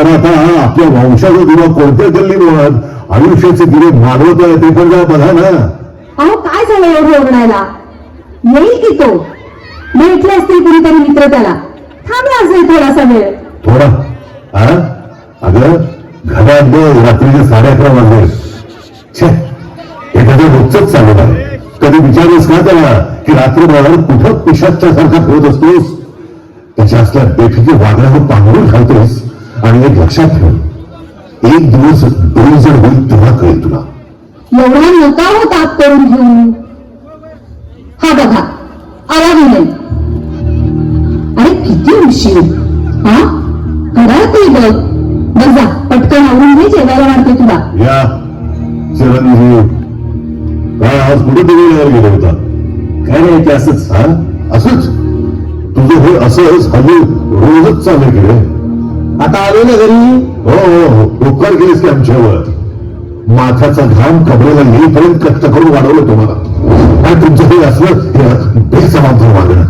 तर जरा आता आपल्या वंशाचा दिवा कोणत्या गल्लीवर आयुष्याचे दिवे मागवत आहे ते पण जरा बघा ना. अहो काय झालं एवढं ओरडायला? येईल की तो? भेटले असतील कुणीतरी मित्र त्याला? थांबला असेल थोडासा वेळ. थोडा. हा? अगं घरात रात्रीचे साडे अकरा वाजले. छे. हे त्याचं रोजच चालू आहे. कधी विचारलंस का त्याला की रात्रभर कुठं पिशाच्या सारखा फिरत असतोस? त्याच्या असल्या बेफिकी वागण्यावर पांघरून घालतोस? आणि एक लक्षात ठेव एक दिवस दोन जण होईल तेव्हा कळेल तुला. एवढा नका हो ताप करून घेऊ हा बघा आला विनय अरे किती उशीर. हा? घरात ये बघ. बघ जा पटकन आवरून घे जेवायला वाटते तुला. या. चिरंजीव काय आज कुठे दिलेला गेला होता? काय नाही ते असंच हा? असंच. तुझं हे असंच हल्ली रोजच चालू गेले आता आलो ना घरी? हो हो हो. उपकार केलेस की आमच्यावर. माथ्याचा घाम कपड्याला येईपर्यंत कष्ट करून वाढवलं तुम्हाला. आणि तुमचं हे असलं हे बेसमाधान वागणं.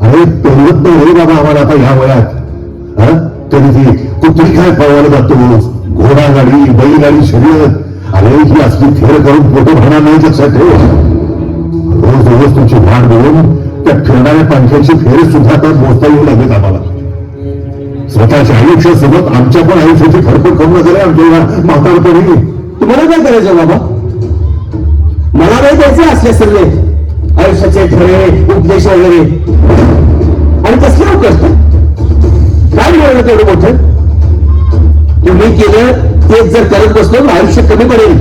अरे पेरवत नाही हे बाबा आम्हाला आता ह्या वयात. तरी ती कुठली काय पळवायला जातो घोडागाडी बैलगाडी शर्यत. अरे ही असली थेर करून फोटो भरणार नाही लक्षात ठेव. रोज रोज तुमची वाट बघून त्या फिरणाऱ्या पंख्याची फेर सुद्धा आता मोजता येऊ लागेल आम्हाला. स्वतःच्या आयुष्यासोबत आमच्या पण आयुष्याची फरफड करून झाले आमच्या म्हातारपणी. तुम्हाला काय करायचं बाबा? मला नाही द्यायचे असले सल्ले आयुष्याचे ठरे उपदेश वगैरे. आणि कसले कष्ट काय मिळवलं तेवढं मोठं? तुम्ही केलं तेच जर करत बसलो तर आयुष्य कमी पडेल.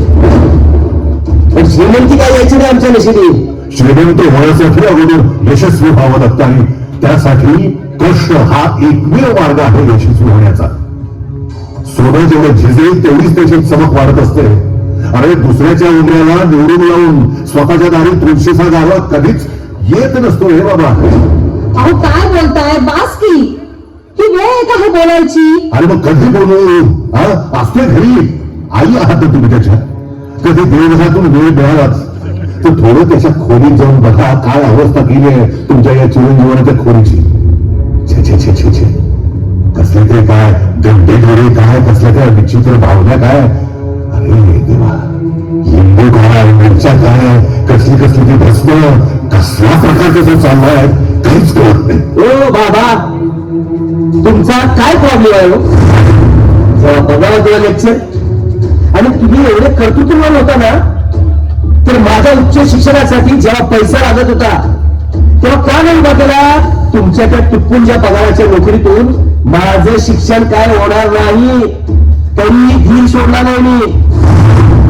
पण श्रीमंती काय यायची नाही आमच्या नशिबी? श्रीमंती होण्यासाठी अगोदर यशस्वी व्हावं लागतं आणि त्यासाठी कष्ट हा एकमेव मार्ग आहे यशस्वी होण्याचा. सोनं जेवढं झिजेल तेवढीच त्याची चमक वाढत असते. अरे दुसऱ्याच्या उमऱ्याला निवडून लावून स्वतःच्या दारी तुळशीचा गावा कधीच येत नसतो हे बाबा. अहो काय बोलताय? बास की. ही वेळ आहे का हे बोलायची? अरे मग कधी बोलू? हा? असते घरी. आई आहात तुम्ही त्याच्या? कधी देवघरातून वेळ मिळालाच तर थोडं त्याच्या खोलीत जाऊन बघा काय अवस्था केली आहे तुमच्या या चिरंजीवनाच्या खोलीची. छे छे छे. कसले ते काय? गंडे दोरे काय? कसल्या त्या विचित्र भावना काय? अरे देवा लिंबू काय मिरच्या काय? कसली कसली ती भस्म? कसला प्रकार त्याचा चाललाय काहीच कळत नाही. ओ बाबा तुमचा काय प्रॉब्लेम आहे हो? बघायला तुला लेक्चर आणि तुम्ही एवढे कर्तृत्ववान होता ना तर माझ्या उच्च शिक्षणासाठी जेव्हा पैसा लागत होता तेव्हा का नाही उभा तुमच्या त्या तुटपुंच्या पगाराच्या नोकरीतून माझं शिक्षण काय होणार नाही तरी धीर सोडला नाही मी.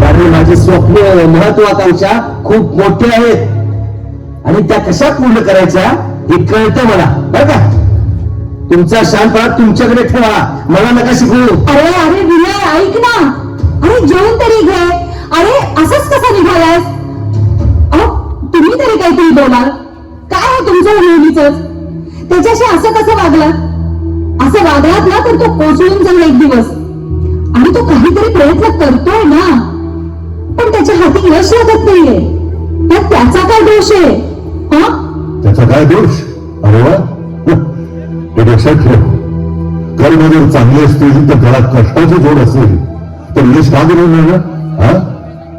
कारण माझे स्वप्न महत्वाकांक्षा खूप मोठे आहेत. आणि त्या कशा पूर्ण करायच्या हे कळतं मला. बरं का? तुमचा शांतपणा तुमच्याकडे ठेवा. मला नका शिकवू अरे अरे विनय ऐक ना. अरे जेवण तरी घे. अरे असंच कसा निघालाय अहो तुम्ही तरी काहीतरी बोलाल. त्याच्याशी असं कसं वागलात असं वागलात ना तर तो कोसळून जाईल एक दिवस. आणि तो काहीतरी प्रयत्न करतोय ना पण त्याच्या हाती यश लागत नाहीये. तर त्याचा काय दोष आहे? हा? त्याचा काय दोष? अरे वा. हे लक्षात ठेव. कर्म जर चांगले असतील तर त्याला कष्टाची जोड असेल. तर यश का दिलं नाही ना? हा?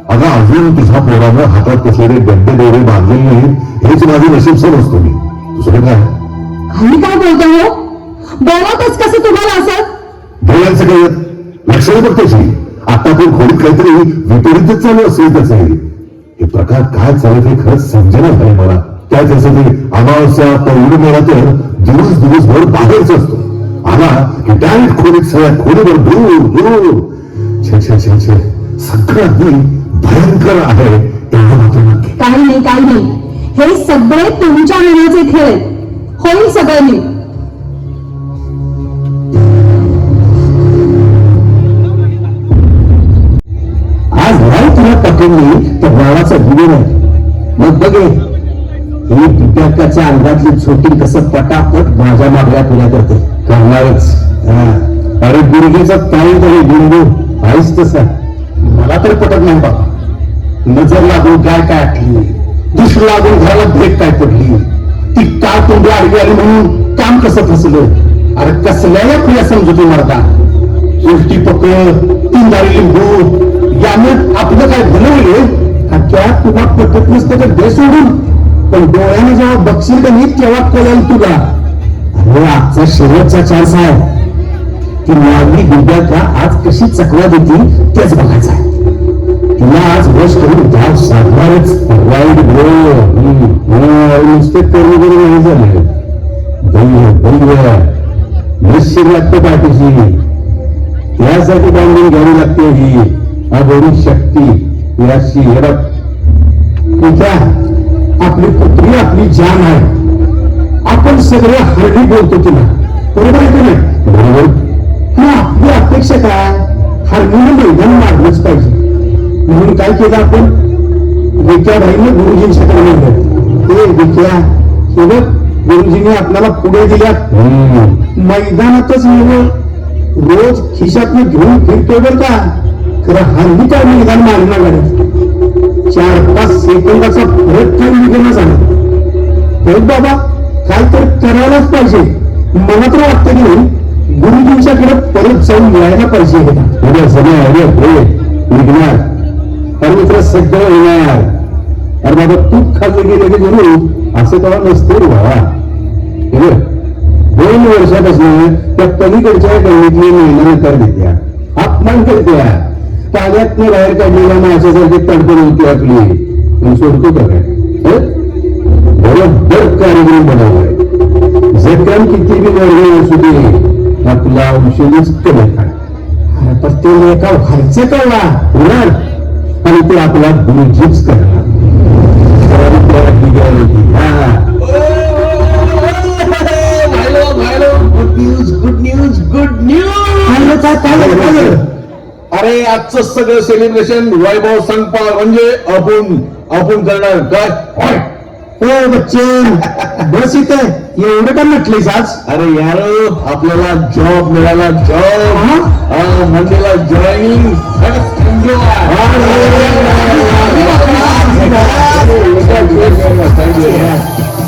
अगं अजून तुझ्या पोरानं हातात कसलेले गड्डे डोळे बांधले नाहीत हेच माझे नशीब समजतो मी. दुसरं काय? आणि काय बोलतो हो? बोलतच कसं तुम्हाला असं? डोळ्यांचं काय? येत? लक्ष नाही बघ त्याची आता पण खोलीत काहीतरी विपरीतच चालू असेल त्याचं. हे. हे प्रकार काय चालत हे खरंच समजेना झालं मला. काय त्याचं ते अमावस्या पौर्णिमेला तर दिवस दिवसभर बाहेरच असतो. आला की डायरेक्ट खोलीत सगळ्या खोलीवर दूर दूर. छे छे छे छे. सगळं अगदी भयंकर आहे. एवढं मात्र नक्की. काही नाही काही नाही. हे सगळे तुमच्या मनाचे खेळ आहेत. होईल सगळं मी आज नाही तुला पकडली तर गावाचा गुरु नाही. मग बघे हे. विद्यार्थ्याच्या अंगातली छोटी कसं पटापट माझ्या मागल्या तुला करते. करणारच. अरे गुरुजीचा ताई तरी बिंदू आहेच तसा. मला तर पटत नाही बाबा. नजर लागून काय काय आटली दुसरं लागून घराला भेट काय पडली. ती का तोंडी आडवी आली म्हणून काम कसं फसलं? अरे कसल्याला खुल्या समजतो मरदा उलटी पकड तीन दारी लिंबू याने आपलं काय भलं होईल त्या तुला पटत नसतं तर दे सोडून. पण डोळ्याने जेव्हा बघशील का नीट तेव्हा कळेल तुला. अरे आजचा शेवटचा चान्स आहे. ती मागणी विद्यार्थ्या आज कशी चकवा देतील तेच बघायचं आहे. तिला आज वश करून धाव साधणारच वाईट नुसते कर्म करून नाही झाले दैव दैव निश्चित लागतं पाठीशी. त्यासाठी बांधून घ्यावी लागते ही अगोरी शक्ती याची हेरप उद्या आपली पुत्री आपली जान आहे. आपण सगळे हरडी बोलतो तिला. बरोबर आहे की नाही? बरोबर. मग आपली अपेक्षा काय? हरडीने मैदान मारलंच पाहिजे. म्हणून काय केलं आपण? विद्याबाईने गुरुजींच्याकडे नेलं ते विद्या बघ गुरुजींनी आपल्याला पुढे दिल्यात. मैदानातच नेलं. रोज खिशातनं घेऊन फिरतोय बरं का? खरं हल्ली काय मैदान मारणं गाडी चार पाच सेकंदाचा फरक काय निघेना झाला. तर बाबा काय तर करायलाच पाहिजे. मला तर वाटतं की नाही गुरुजींच्याकडे परत जाऊन यायला पाहिजे हे निघणार. अरे मित्र सगळं येणार. अरे बाबा तू खाल्ली गेले की गुरु असं तेव्हा नसते रे बाबा. दोन वर्षापासून त्या पलीकडच्या गल्लीतली महिलांना तर देत्या अपमान करत्या पाण्यात बाहेर काढलेल्या माझ्यासारखी तडफड होती आपली सोडतो का काय? बरोबर कार्यक्रम बनवलाय. जखम किती बी वर्ग असू दे आपला औषधच कमी काय अरे ते एका व्हायचं का ते आपला गुरुजीच करणार. Good news good news? अरे आजचं सगळं सेलिब्रेशन वैभव संपाळ म्हणजे आपण आपण करणार. काय. हो बच्चन बस इथे. एवढं का म्हटलीस आज? अरे यार आपल्याला जॉब मिळाला जॉब मंडेला जॉईनिंग Thank you.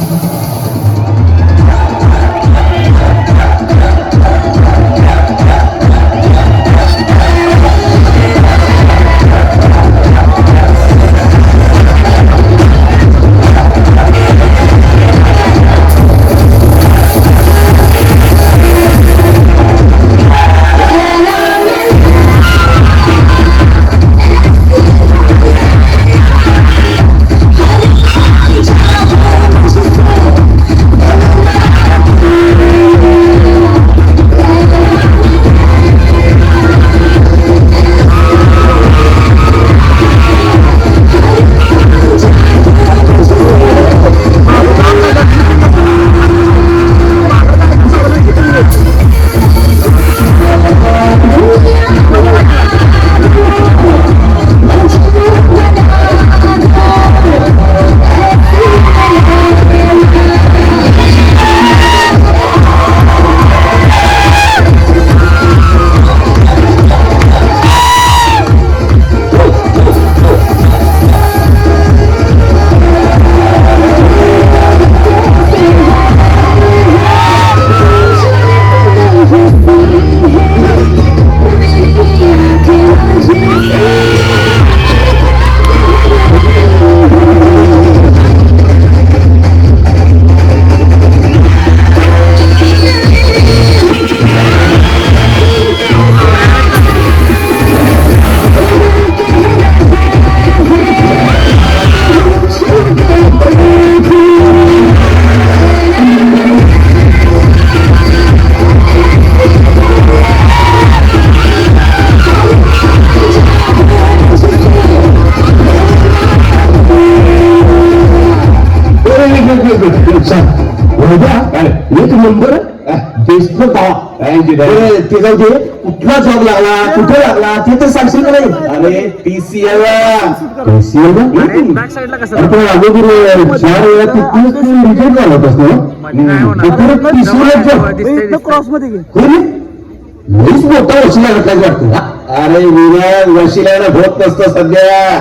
एक नंबर बेस्ट ते जाऊ दे कुठला जॉब लागला कुठे लागला ते तर सांगशील का नाही? अरे आपण अगोदर चार वेळा तू रिजेक्ट झाला होतास ना? क्रॉसमध्ये लईच मोठा वशिला घातला वाटतं? अरे विनय वशिल्यानं होत नसतं सध्या.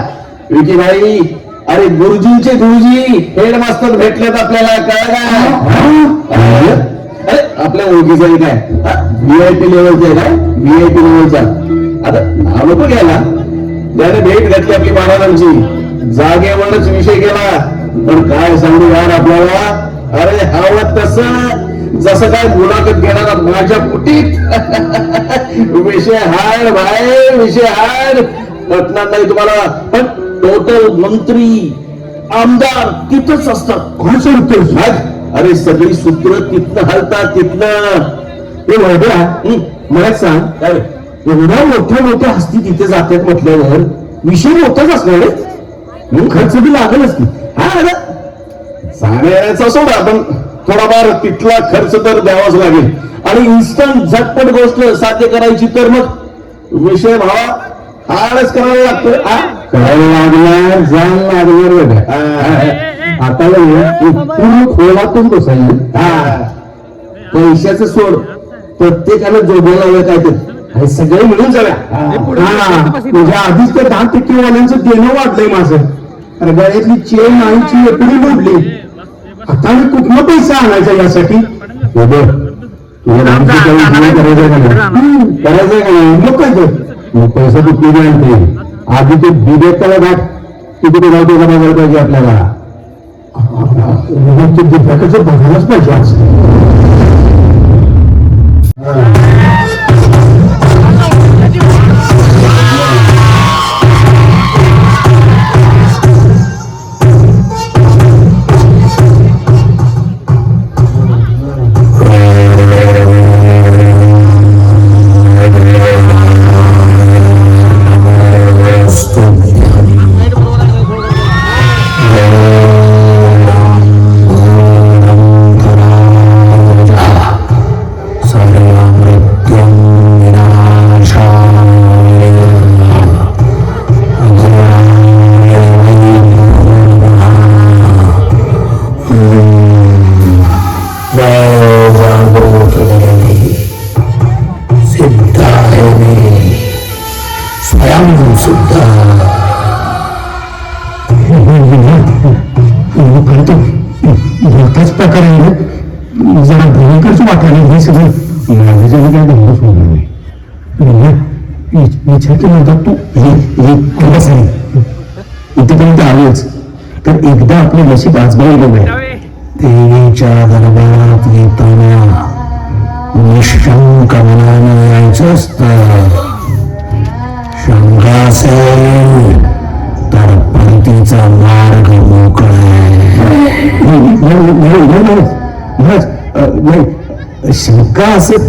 विकी भाई अरे गुरुजींचे गुरुजी हेडमास्टर भेटलेत आपल्याला कळलं का? अरे आपल्या ओळखीचं आहे काय? व्हीआयपी लेवलचे आहे काय? व्हीआयपी लेवलचा आता नाव नको घ्यायला ज्याने भेट घातली आपली महाराजांची जागेवरच विषय केला. पण काय सांगू यार आपल्याला? अरे हवं तसं. जसं काय मुलाखत घेणार माझ्या कुटीत विषय हाड भाई विषय हाड. पटणार नाही तुम्हाला पण टोटल मंत्री आमदार तिथंच असतात. कोण सांगतोस मग अरे सगळी सूत्र तिथनं हलतात तिथनं. हे वैद्या हं, मला सांग. काय? एवढ्या मोठ्या मोठ्या हस्ती तिथे जातात म्हटल्यावर विषय मोठाच असणार रे. खर्च बी लागलच की. हा अरे जाण्याचा सोडा पण थोडाफार तिथला खर्च तर द्यावाच लागेल. आणि इन्स्टंट झटपट गोष्ट साध्य करायची तर मग विषय भावा हाडच करावा लागतो? करायला लागणार जाण लागणार. हा. आता पूर्ण खोलातून बसायला. हा. पैशाचं सोड. प्रत्येकानं जोडलं लावलं काय ते सगळे मिळून जाऊया हा, म्हणजे आधीच तर दहा टक्के वाल्यांचं देणं वाढलंय माझं. अरे गळ्यातली चेन आईची एपडी मोडली. आता मी कुठनं पैसा आणायचा यासाठी? काही जीवन करायचंय का नाही? हम्म, करायचंय का नाही? मग काय पैसा कुठली बी आणते. आधी ते बिबेकाला घाट. किती ते का बघायला पाहिजे आपल्याला. बिबेकाचं बघायलाच पाहिजे आज. विचार केला होता तू हे हे आहे. इथेपर्यंत आलोच. तर एकदा आपले नशीब आजमावलं नाही देवीच्या दरबारात येताना निशंक मनानं यायचं असत. शंका असेल तर पंथीचा मार्ग मोकळा नाही शंका असं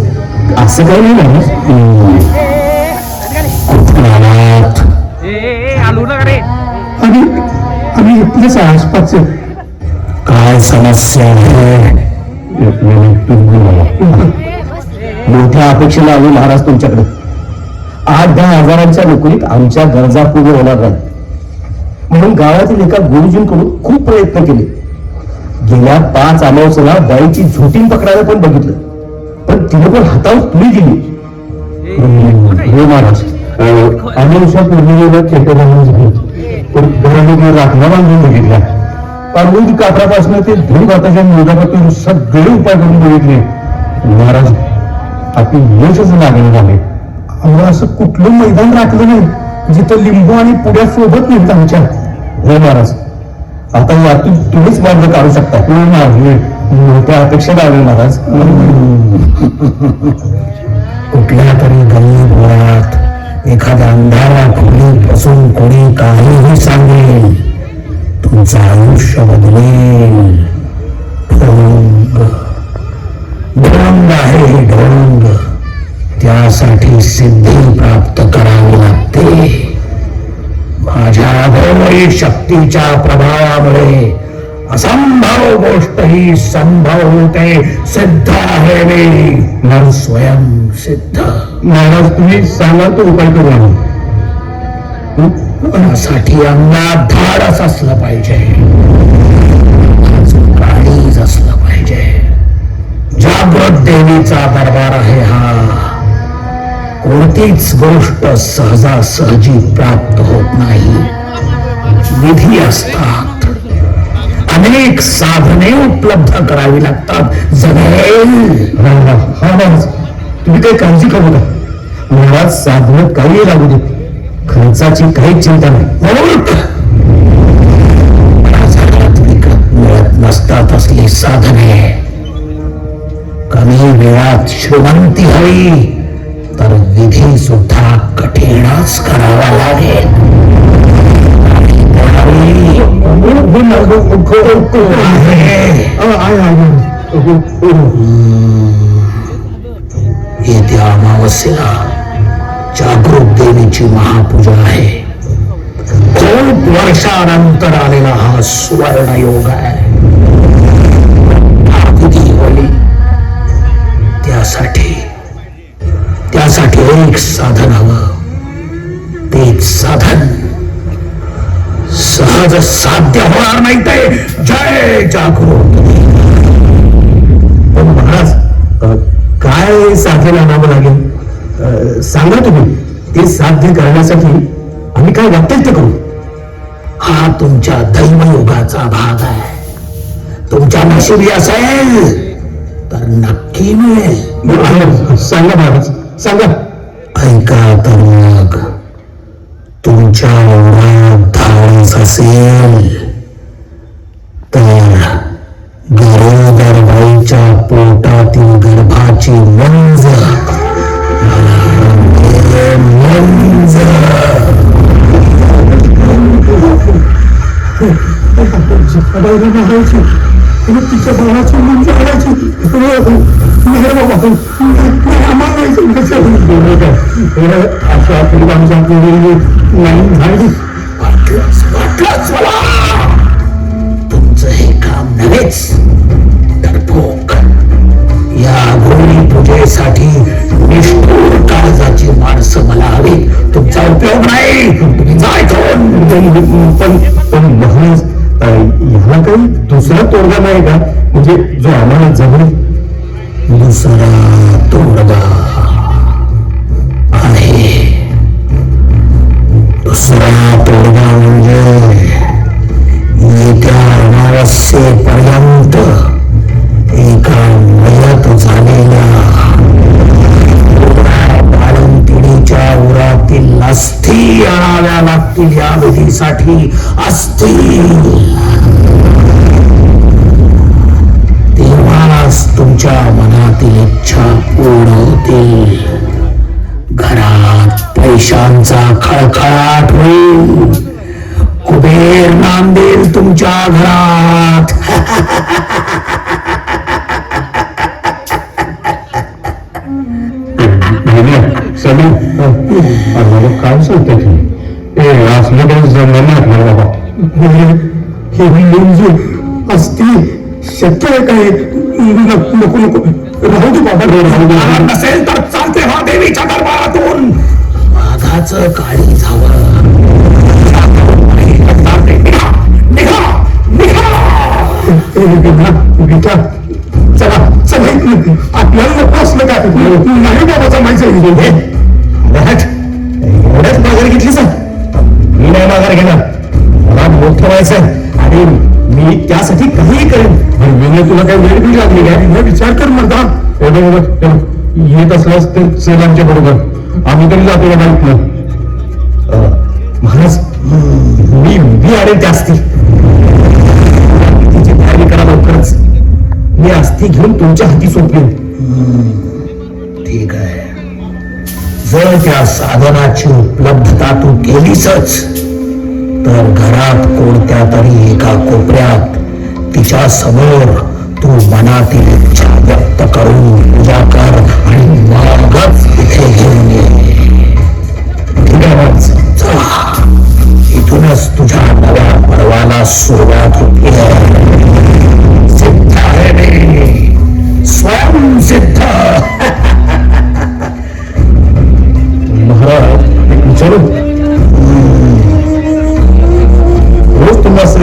असं काही नाही. आम्ही आम्ही इथलेच आहे आसपासचे. काय समस्या आहे? मोठ्या अपेक्षेला आलो महाराज तुमच्याकडे. आठ दहा हजारांच्या नोकरीत आमच्या गरजा पूर्ण होणार नाही म्हणून गावातील एका गुरुजींकडून खूप प्रयत्न केले. गेल्या पाच अमावस्याला बाईची झोटीन पकडायला पण बघितलं. पण तिने पण हातावर तुळी दिली. हो महाराज. अमावस्या पौर्णिमेला बांधून झाली. घरामध्ये राखला बांधून बघितल्या. पार्वती कापरापासून ते धूळ भाताच्या मुलगापासून सगळे उपाय करून बघितले. महाराज आपली यशच लागलं झाले. अहो असं कुठलं मैदान राखलं नाही जिथं लिंबू आणि पुड्या सोबत नाहीत आमच्या. हो महाराज आता यातून तुम्हीच मार्ग काढू शकता. हो मोठ्या अपेक्षा लावले महाराज. कुठल्या तरी गल्ली एखाद्या अंधारा खोलीत बसून कोणी काहीही सांगेल तुमचं आयुष्य बदलेल. ढोंग. ढोंग आहे हे ढोंग. त्यासाठी सिद्धी प्राप्त करावी लागते. माझ्या अघोरी शक्तीच्या प्रभावामुळे असंभव गोष्ट ही संभव होते सिद्ध आहे मी। मन स्वयं सिद्ध। महाराज तुम्ही सांगा तो उपाय करू त्यासाठी अंगात धाडस असलं पाहिजे. असलं पाहिजे. जागृत देवीचा दरबार आहे हा. कोणतीच गोष्ट सहजासहजी प्राप्त होत नाही. विधी असतात. अनेक साधने उपलब्ध करावी लागतात. जमेल हा महाराज तुम्ही काही काळजी करू नका. महाराज साधनं काही लागू दे खर्चाची काहीच चिंता नाही. नसतात असली साधने. कमी वेळात श्रीमंती हवी तर विधी सुद्धा कठीणच करावा लागेल. अमावस्येला जागृत देवीची महापूजा आहे खूप वर्षानंतर आलेला हा। सुवर्ण योग हा त्यासाठी त्यासाठी एक साधन हवं। तेच साधन सहज साध्य होणार नाही ते. जय जागृत पण महाराज काय साधन आणावं लागेल? सांगा तुम्ही ते साध्य करण्यासाठी आम्ही काय वाटेल ते करू? हा तुमच्या दैवयोगाचा भाग आहे. तुमच्या नशिबी असेल तर नक्की मिळेल. सांगा महाराज सांगा. ऐका तर मग. तुमच्या उरात धाडस असेल तर गरोदर बाईच्या पोटातील गर्भाची मंज. मला रंगेल मंज तिच्या भावाची म्हणजे अशा आमच्या नाही तुमचं हे काम नव्हेच. डरपोक या गौरी पूजेसाठी निष्ठूर काळजाची माणसं मला हवी. तुमचा उपयोग नाही. तुम्ही जाय इथून. पण पण महाराज अ, ह्याला काही दुसरा तोडगा नाही का? म्हणजे जो आम्हाला जमेल दुसरा तोडगा. आहे दुसरा तोडगा म्हणजे येत्या अमावस्येपर्यंत एका मयत झालेल्या बाळंतिणीच्या उरातील अस्थि आणाव्या लागतील या विधीसाठी अस्थि. तेव्हाच तुमच्या मनातील इच्छा पूर्ण होतील. घरात पैशांचा खळखळाट होईल. कुबेर नांदेल तुमच्या घरात. काय सांगते असलं काही नाही बाबा. हे असती शक्य आहे काय? नको नको राहू दे बाबा नसेल तर चालते हा देवीच्या दरबारातून वाघाच काळी झावं चला चला आपल्याला नको असलं काय नाही बाबा जमायचं एवढ्याच माघार घेतली सर मी नाही माघार घेणार मला मोठं व्हायचं आणि मी त्यासाठी काहीही करेन. मी तुला काही वेळ बी लागली काय? विचार कर म्हणता येत असलास तर चल आमच्या बरोबर. आम्ही तरी जातो का माहीत महाराज मी मी आले त्या असती तिची तयारी करा लवकरच. मी अस्थी घेऊन तुमच्या हाती सोपली ठीक आहे. जर त्या साधनाची उपलब्धता तू केलीसच तर घरात कोणत्या तरी एका कोपऱ्यात तिच्या समोर तू मनातील इच्छा व्यक्त करून पूजा कर आणि मागच तिथे घेऊन ये. इथूनच तुझ्या नव्या पर्वाला सुरुवात होते. सिद्ध आहे स्वयं सिद्ध. महाराज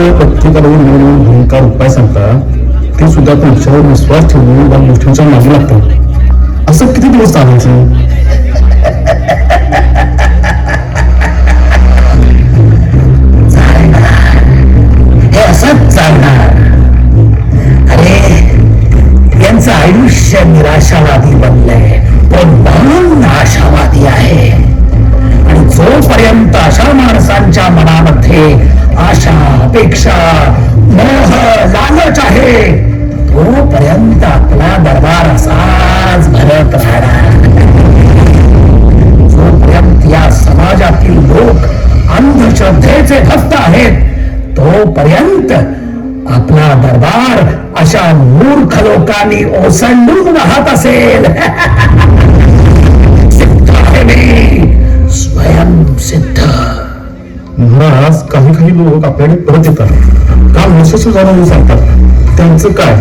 प्रत्येकाला वेगवेगळे भूमिका उपाय सांगता ते सुद्धा तुमच्यावर विश्वास ठेवून त्या गोष्टींच्या मागे लागतात. असं किती दिवस चालायचं? चालणार. अरे यांचं आयुष्य निराशावादी बनलंय. पण म्हणून आशावादी आहे. आणि जोपर्यंत अशा माणसांच्या मनामध्ये आशा अपेक्षा मोह लालच आहे. तोपर्यंत आपला दरबार असाच भरत राहणार. जोपर्यंत या समाजातील लोक अंधश्रद्धेचे भक्त आहेत तोपर्यंत आपला दरबार अशा मूर्ख लोकांनी ओसंडून वाहत असेल. आज काही काही लोक आपल्याकडे परत येतात. काल यशस्वी झालं सांगतात? त्यांचं काय?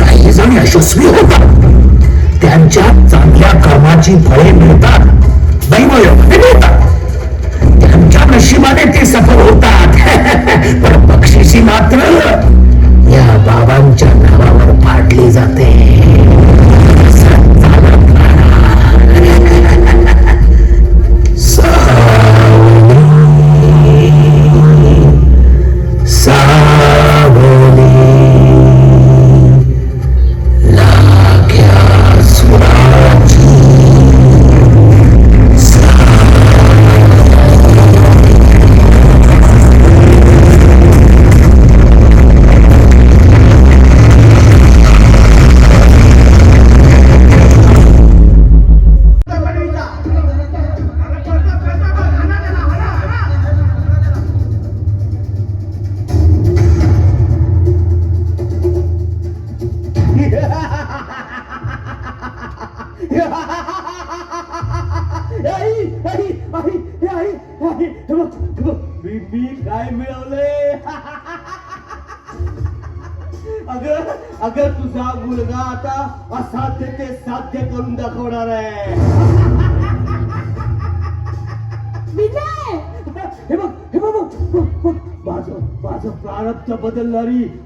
काही जण यशस्वी होतात. त्यांच्या चांगल्या कर्माची फळे मिळतात. दैवयोगाने मिळतात. त्यांच्या नशिबाने ते सफल होतात. पण बक्षिसी मात्र या बाबांच्या नावावर पाडली जाते.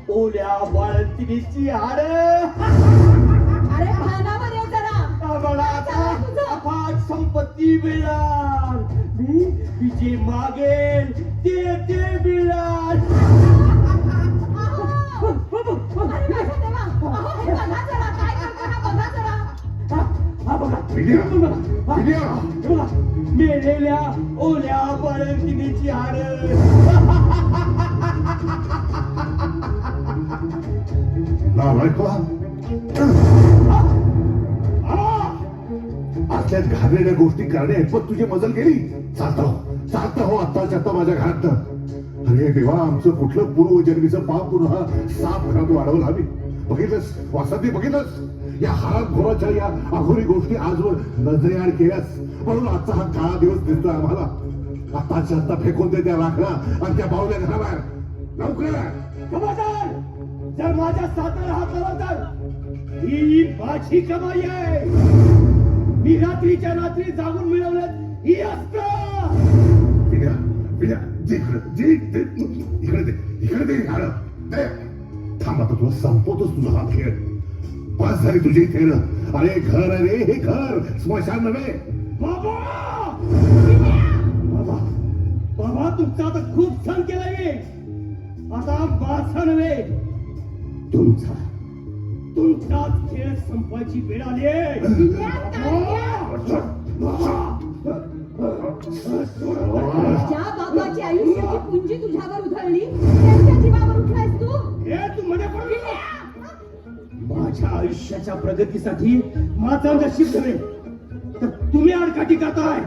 ओल्या बाळंतिणीची हाड. अरे जरा. संपत्ती मिळणार. मी मी जे मागेल ते ते मिळणार. मेलेल्या ओल्या बाळंतिणीची हाड. नालायका असल्यात घाबरलेल्या गोष्टी करणे पण तुझी मजल गेली. चालता हो चालता हो आत्ताच्या आता माझ्या घरात. अरे देवा आमचं कुठलं पूर्वजन्मीचं पाप पुन्हा साप घरात वाढवलं आम्ही. बघितलंस? वासंती बघितलंस? या हात घोराच्या या अघोरी गोष्टी आजवर नजरेआड केल्यास म्हणून आजचा हा काळा दिवस दिसतोय आम्हाला. आत्ताच्या आत्ता फेकून दे त्या राखला आणि त्या बावल्या घराबाहेर. लवकर. जर माझ्या सातारा हात तर ही माझी कमाई आहे मी रात्रीच्या रात्री जागून मिळवलं ही अस्त्र. पिढ्या पिढ्या इकडे दे इकडे दे दे. थांब आता तुला संपवतोच तुझा हा खेळ. बस झाली तुझी खेळ अरे घर रे हे घर. स्मशान नव्हे. बाबा! बाबा! बाबा तुमचा आता खूप छान केलाय आता माझा नव्हे. तुमचा. तुमचाच खेळ संपायची वेळ आली आहे. ज्या बाबाची आयुष्याची पुंजी तुझ्यावर उधळली त्यांच्या जीवावर उठलायस तू? हे तू मध्ये पडू नको. माझ्या आयुष्याच्या प्रगतीसाठी माझं नशीब नव्हे तर तुम्ही आडकाठी करताय.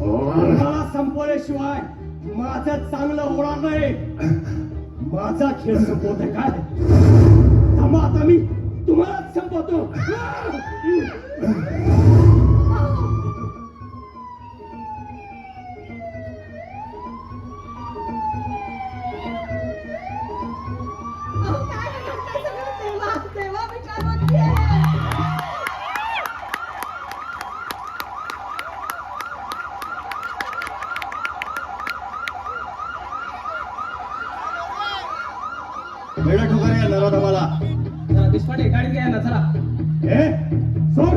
मला संपवल्याशिवाय माझं चांगलं होणार नाही. माझा खेळ संपवत काय? थांबा आता मी तुम्हालाच संपवतो. मला घ्या ए सोड.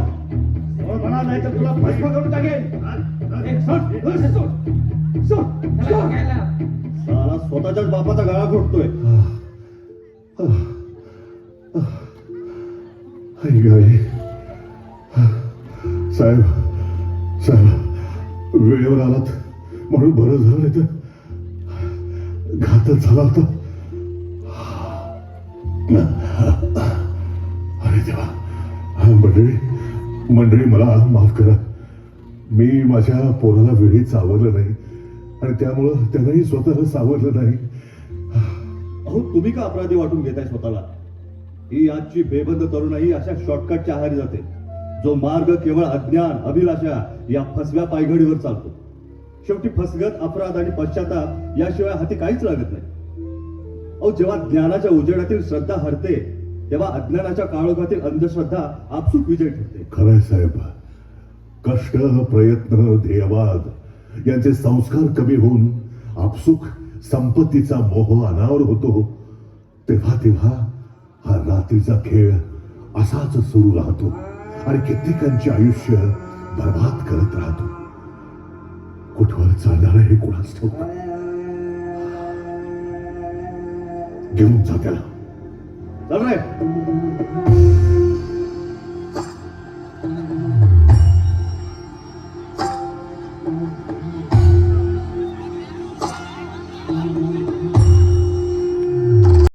सोड मला नाही तर तुला भस्म करून टाकेल ए, सोड सोड. सोड सोड. साला स्वतःच्याच बापाचा गळा घोटतोय साहेब साहेब वेळेवर आलात. म्हणून बरं झालं नाही तर घातच झाला होता. अरे देवा मंडळी मंडळी मला माफ करा. मी माझ्या पोराला वेळीत सावरलं नाही आणि त्यामुळं त्यालाही स्वतःला सावरलं नाही. अहो तुम्ही का अपराधी वाटून घेताय स्वतःला? ही आजची बेबंद तरुणाई अशा शॉर्टकटच्या आहारी जाते. जो मार्ग केवळ अज्ञान अभिलाषा या फसव्या पायघडीवर चालतो. शेवटी फसगत अपराध आणि पश्चाताप याशिवाय हाती काहीच लागत नाही. अहो जेव्हा ज्ञानाच्या उजेडातील श्रद्धा हरते तेव्हा अज्ञानाच्या काळोखातील अंधश्रद्धा आपसूक विजय ठरते. खरंय साहेब. कष्ट प्रयत्न ध्येयवाद यांचे संस्कार कमी होऊन आपसुक संपत्तीचा मोह अनावर होतो. तेव्हा तेव्हा हा रात्रीचा खेळ असाच सुरू राहतो आणि कित्येकांचे आयुष्य बर्बाद करत राहतो. कुठवर चालणार हे कुणाच ठाऊक? घेऊन जा त्याला. चल